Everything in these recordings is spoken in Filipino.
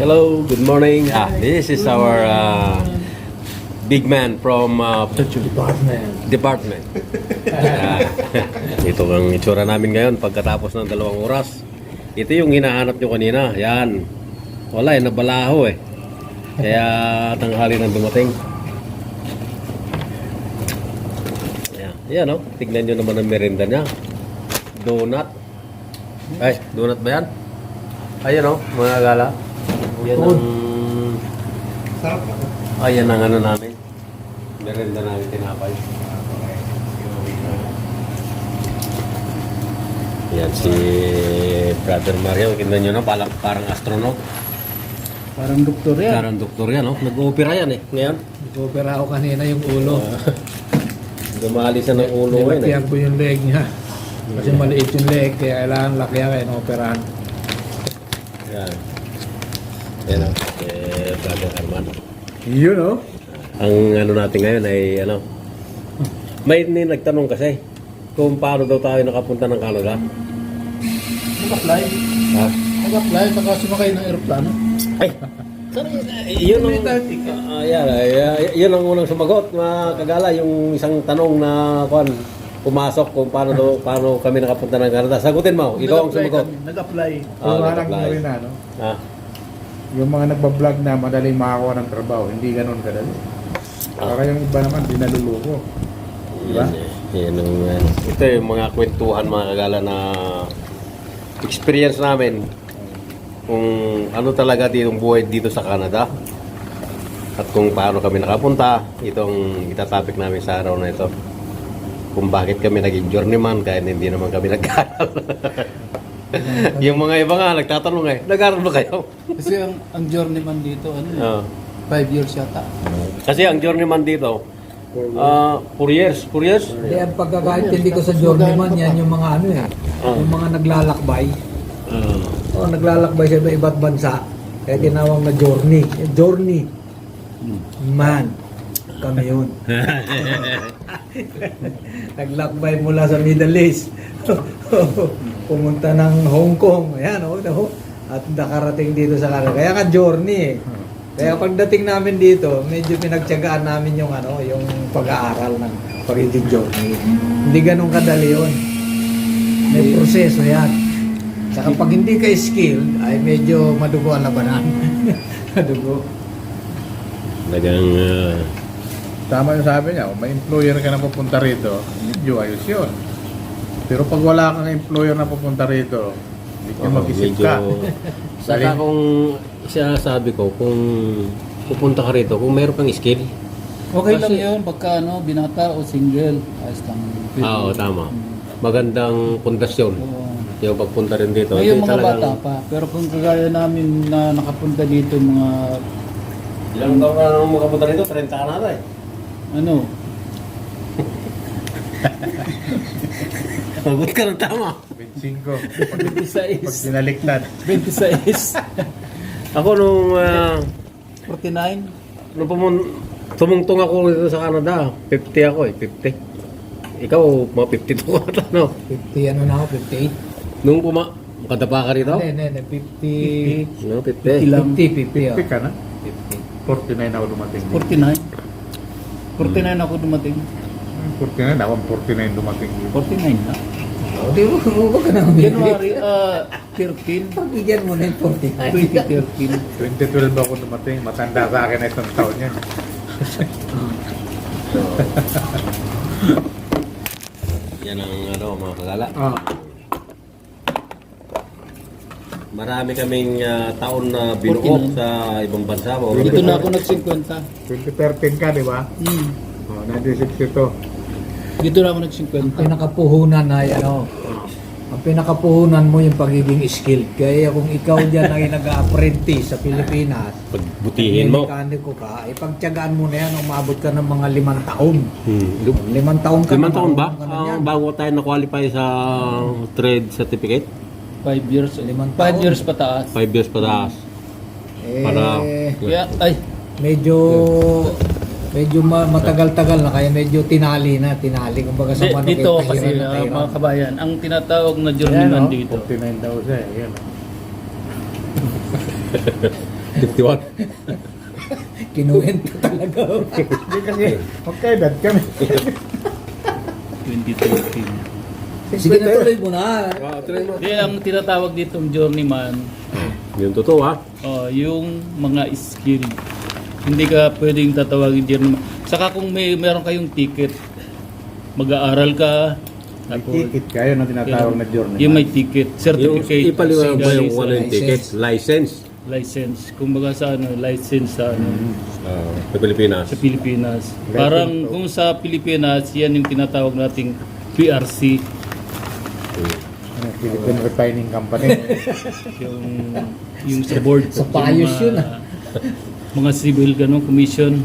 Hello, good morning. Ah, this is our uh, big man from uh, Department. department. Ah, ito ang itsura namin ngayon pagkatapos ng dalawang oras. Ito yung hinahanap nyo kanina. Yan. Wala eh, nabalaho eh. Kaya tanghali nang dumating. Yan, yan oh. Tignan nyo naman ang merienda niya. Donut. Ay, donut ba yan? Ayan oh, mga gala. Yan ang... Ayan ang ano namin. Merienda namin tinapay. Yan si Brother Mario. Tignan nyo na, parang, parang astronaut. Parang doktor yan. Parang doktor yan, no? Nag-opera yan eh. Ngayon, Nag-opera ako kanina yung ulo. gumali siya ng ulo ngayon eh. Nilakihan ko yung leg niya. Kasi maliit yung leg, kaya kailangan lakihan kaya na-operahan. Yan. Yan o. Eh, Brother Arman. Yun oh. Ang ano natin ngayon ay ano, may ni nagtanong kasi kung paano daw tayo nakapunta ng Canada. Nag-apply. Ha? Nag-apply, saka sumakay ng aeroplano. Ay! Yun ang, ah, yan, ah, yun ang unang sumagot, mga kagala, yung isang tanong na, kwan, pumasok kung paano daw, paano kami nakapunta ng Canada. Sagutin mo, ikaw ang Nag-apply sumagot. Nag-apply. Ah, Kung parang nag-apply. na, no? Ah, Yung mga nagbablog na madaling makakuha ng trabaho, hindi ganun kadali. Ah. Para yung iba naman, dinaluluko. Diba? Yan, eh. Yan ang, ano, ito yung mga kwentuhan mga kagala na experience namin kung ano talaga ditong buhay dito sa Canada at kung paano kami nakapunta itong itatopic namin sa araw na ito kung bakit kami naging journeyman kahit hindi naman kami nag-aral yung mga iba nga nagtatanong eh nag-aral ba kayo? Kasi ang, ang journeyman dito, ano, Ah. five years yata. kasi ang journeyman dito ah 4 years 4 years Hindi, ang pagkakaintindi ko sa journeyman yan yung mga ano eh. Ah. Yung mga naglalakbay. Ah. O, naglalakbay sa iba't bansa. Kaya tinawag na journey. Eh, Journey. Man. Kami yun. Naglakbay mula sa Middle East. Pumunta ng Hong Kong. Ayan, oh, no? At nakarating dito sa Canada. Kaya ka journey eh. Kaya pagdating namin dito, medyo pinagtyagaan namin yung ano, yung pag-aaral ng pagiging journey. Hindi ganun kadali yun. May proseso yan. Saka pag hindi ka skilled, ay medyo madugo ang labanan. madugo. Nagang ah, Tama yung sabi niya, kung may employer ka na pupunta rito, medyo ayos yun. Pero pag wala kang employer na pupunta rito, hindi ka Oo, mag-isip medyo- ka. Saka kung sinasabi ko, kung pupunta ka rito, kung meron kang skill, Okay lang Kasi- yun pagka ano, binata o single. Ayos lang. ah, oo, tama. Magandang pundasyon. Oo. Yung pagpunta rin dito. Ngayon Hindi mga talagang- bata pa. Pero kung kagaya namin na nakapunta dito mga Ilang taon ka nang makapunta rito? 30 ka na eh. ano, Magot ka ng tama. 25. Pag, pag 26, dinaliktad. 26, Ako nung, ah, 49. nung pumun tumungtong ako dito sa Canada, 50 ako eh, 50. Ikaw, mga 52 ka ata, no? 50 ano na ako, 58? Nung puma, kadapa ka rito? Hindi, hindi, hindi, No, 50. 50. Ilang? 50, 50. 50 ka na? 50. 49 ako dumating. 49. 49 ako dumating. 49, ako 49 dumating. 49 na. O, di mo, huwag ka na humingi. January uh, 13, Pagigyan mo na yung 49. 2013. 2012 ako dumating. Matanda sa akin na isang taon yan. Yan ang ano, mga kagala. Ah. Marami kaming ah, taon na binuok 49. sa ibang bansa. Mga Dito na ako nag-50. 2013 ka, di ba? Hmm. Oh, 1962. Dito na ako nag-50. pinakapuhunan na yan, ano. Ang pinakapuhunan mo yung pagiging skilled. Kaya kung ikaw dyan ay nag-apprentice sa Pilipinas, Pagbutihin mo. mekaniko ka, ipagtyagaan mo na yan, umabot ka ng mga limang taon. Hmm. Limang taon ka Limang na, taon ba? ka na Ang yan. bago tayo na-qualify sa trade certificate? 5 years. Limang 5 taon. years pataas. 5 years pataas. Eh, Para- Kaya, ay, medyo medyo ma- matagal-tagal na kaya medyo tinali na tinali kumbaga sa manok dito eh, kasi na uh, tahiran. mga kabayan, ang tinatawag na Ayan, journeyman oh, dito. 49 daw siya. eh. Yan. oh. 51. Kinuwento talaga. Hindi kasi, magkaedad kami. 2013. Sige na tuloy mo na. Ah, try mo. Di ang tinatawag ditong journeyman, Yung totoo ha. oh, yung mga skill. Hindi ka pwedeng tatawagin journeyman. Saka kung may meron kayong ticket, mag-aaral ka, May tapos ticket kayo na tinatawag na journey. yung may ticket, Yung certificate, ipaliwanag ba yung ano yung ticket? License. license, kumbaga sa ano, license sa ano, Ah, sa Pilipinas. sa Pilipinas. Parang kung sa Pilipinas, yan yung tinatawag nating PRC, Ano, Philippine Refining Company. yung yung sa board Sa yung payos yun, ah. Mga civil ganun commission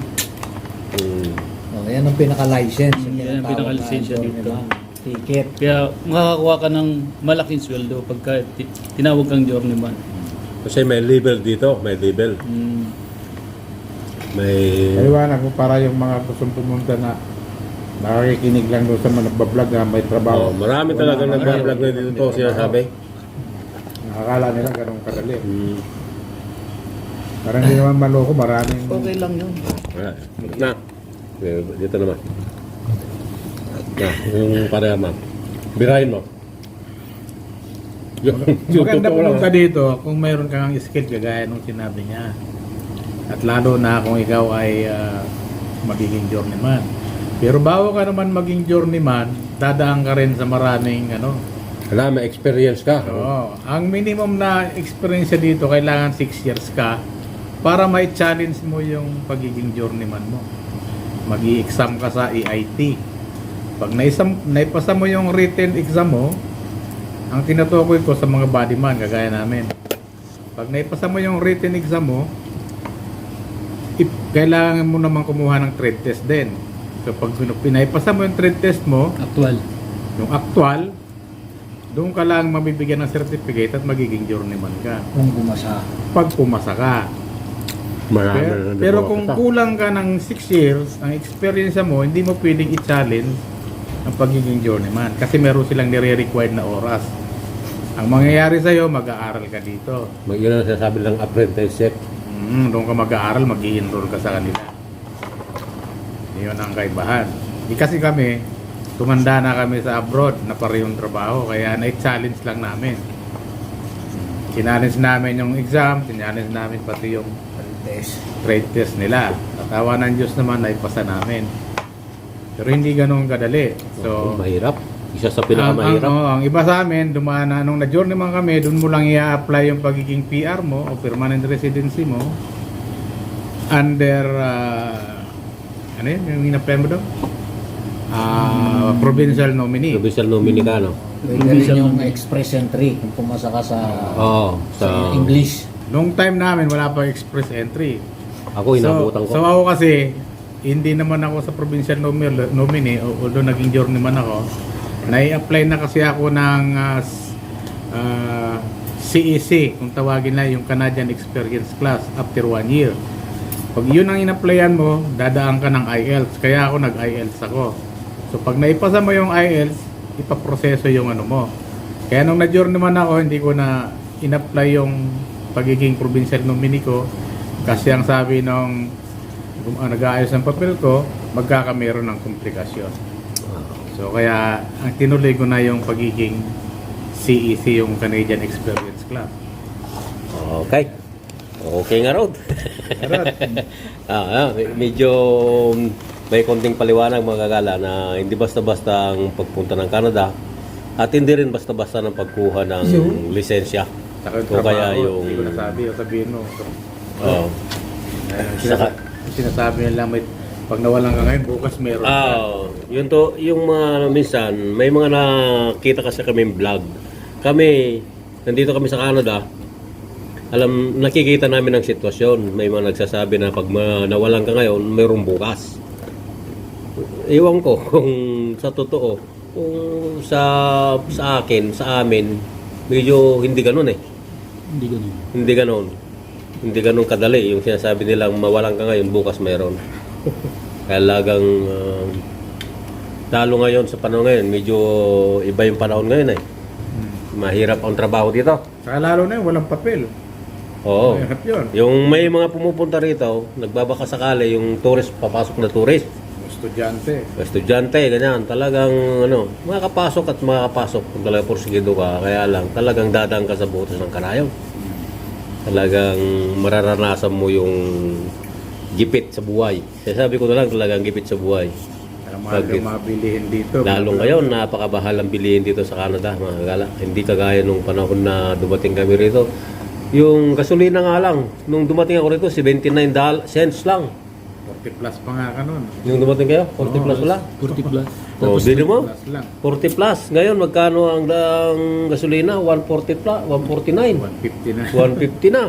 Mm. Oh, yan ang pinaka-license. Mm, yan ang pinaka-lisensya dito. Ticket. kaya makakakuha ka ng malaking sweldo pagka ti- tinawag kang journeyman Kasi may label dito, may label. mm, May... Paliwanag mo para yung mga gustong pumunta na nakikinig lang doon sa mga nagbablog na may trabaho. Oh, marami talaga nag-vlog na dito to siya sabi. Nakakala nila ganun kadali. Mm. Parang hindi naman maloko, maraming... okay lang yun Wala. Na. Eh, Dito naman. Na, yung pareha ma'am. Birahin mo. Yung, yung Maganda totoo lang. pumunta dito kung mayroon kang skill kagaya nung sinabi niya. At lalo na kung ikaw ay ah, magiging journeyman. Pero bago ka naman maging journeyman, dadaan ka rin sa maraming ano. Wala, may experience ka. Oo. Ang minimum na experience dito, kailangan 6 years ka para may challenge mo yung pagiging journeyman mo. mag exam ka sa EIT. Pag naisam, naipasa mo yung written exam mo, ang tinutukoy ko sa mga bodyman, kagaya namin. Pag naipasa mo yung written exam mo, ip- kailangan mo naman kumuha ng trade test din. So pag pinaipasa mo yung trade test mo, actual yung actual, doon ka lang mabibigyan ng certificate at magiging journeyman ka. Kung bumasa. Pag pumasa ka. Marami Pero, na pero kung ka. kulang ka ng 6 years, ang experience mo, hindi mo pwedeng i-challenge ang pagiging journeyman kasi meron silang nire-required na oras. Ang mangyayari sa'yo, mag-aaral ka dito. Mag yun ang sinasabi lang apprenticeship. Mm, doon ka mag-aaral, mag enroll ka sa kanila. Yun ang kaibahan. Di kasi kami, tumanda na kami sa abroad na parehong trabaho, kaya na-challenge lang namin. Challenge namin yung exam, challenge namin pati yung Test. trade test nila. Natawa ng Diyos naman na ipasa namin. Pero hindi ganun kadali. So, mahirap. Isa sa ang, ang, pinakamahirap. oo, ang iba sa amin, dumaan na, nung na-journey man kami, doon mo lang i-apply yung pagiging PR mo o permanent residency mo under, ah, ano yun, yung in-apply mo doon? Ah, provincial nominee. Provincial nominee ka, no? Pwede rin yung express entry kung pumasa ka sa, Oo. sa sa... English. Nung time namin, wala pa express entry. Ako, inabutan ko. So, so ako kasi, hindi naman ako sa provincial nomi- nominee, although naging journeyman ako, nai-apply na kasi ako ng ah, s- ah, CEC, kung tawagin na yung Canadian Experience Class, after one year. Pag yun ang in-applyan mo, dadaan ka ng IELTS. Kaya ako nag-IELTS ako. So pag naipasa mo yung IELTS, ipaproseso yung ano mo. Kaya nung na-journeyman ako, hindi ko na in-apply yung pagiging provincial nominee ko kasi ang sabi nung kung uh, nag-aayos ng papel ko, magkakameron ng komplikasyon. So kaya ang tinuloy ko na yung pagiging CEC, yung Canadian Experience Club. Okay. Okay nga Rod. ah, ah, medyo may konting paliwanag mga kagala na hindi basta-basta ang pagpunta ng Canada at hindi rin basta-basta ng pagkuha ng lisensya. Saka yung O kaya trabaho, yung- hindi ko nasabi, o sabihin mo. Oo. Eh, Saka- sinasa- sinasabi nila may pag nawalan ka ngayon, bukas meron ka. Ah, yun to, yung mga minsan, may mga nakita kasi kami vlog. Kami, nandito kami sa Canada, alam, nakikita namin ang sitwasyon. May mga nagsasabi na pag ma- nawalan ka ngayon, mayroong bukas. Iwan ko kung sa totoo, kung sa, sa akin, sa amin, medyo hindi ganun eh. Hindi ganun Hindi ganun. Hindi ganun kadali. Yung sinasabi nilang mawalan ka ngayon, bukas mayroon. Kaya lagang uh, lalo ngayon sa panahon ngayon, medyo iba yung panahon ngayon eh. Mahirap ang trabaho dito. Saka lalo na yun, walang papel. Oo. Mahirap yun. Yung may mga pumupunta rito, nagbabaka sakali yung tourist, papasok na tourist. Estudyante. Estudyante, ganyan. Talagang, ano, makakapasok at makakapasok kung talaga porsigido ka. Kaya lang, talagang dadang ka sa butas ng kanayaw. Talagang mararanasan mo yung gipit sa buhay. Kaya sabi ko na lang, talagang gipit sa buhay. Kaya mahal Bakit? yung dito. Lalong ngayon, napakabahal ang bilihin dito sa Canada, mga kagala. Hindi kagaya nung panahon na dumating kami rito. Yung gasolina nga lang, nung dumating ako rito, 79 dal- cents lang. 40 plus pa nga ka nun. Yung dumating kayo, 40 plus wala. 40 plus. Oh, di mo? Plus lang. 40 plus. Ngayon, magkano ang, ang gasolina? 140 plus, 149. 150 na. 150 na.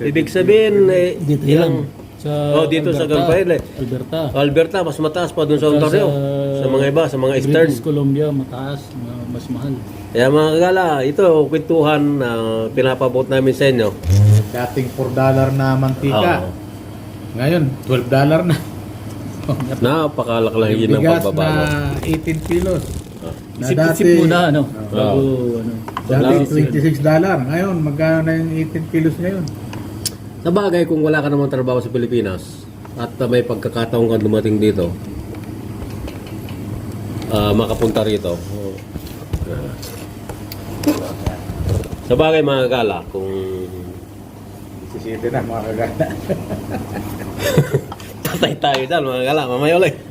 170. Ibig sabihin, eh, Dito ilang- yan. Sa Oh, dito sa Alberta. Galpaile. Alberta. Alberta, mas mataas pa dun sa Ontario. Sa mga iba, sa mga eastern. British Columbia, mataas, ma- mas mahal. Kaya mga kagala, ito, kwentuhan na pinapabot namin sa inyo. Dating 4 dollar na mantika. Oo. Ngayon, 12 dollar na. Napakalaki Yung ng bigas pagbabago. na 18 kilos. Na Isip-isip muna, ano, bago, ano. Dati bago- 26 dollar. Ngayon, magkano na yung 18 kilos ngayon? Sa bagay, kung wala ka namang trabaho sa Pilipinas at uh, may pagkakataon kang dumating dito, ah, makapunta rito. Oh. Ah. Sa bagay, mga kagala, kung Sisiti na mga kagana. tatay tayo dyan, mga kagala, mamaya ulit.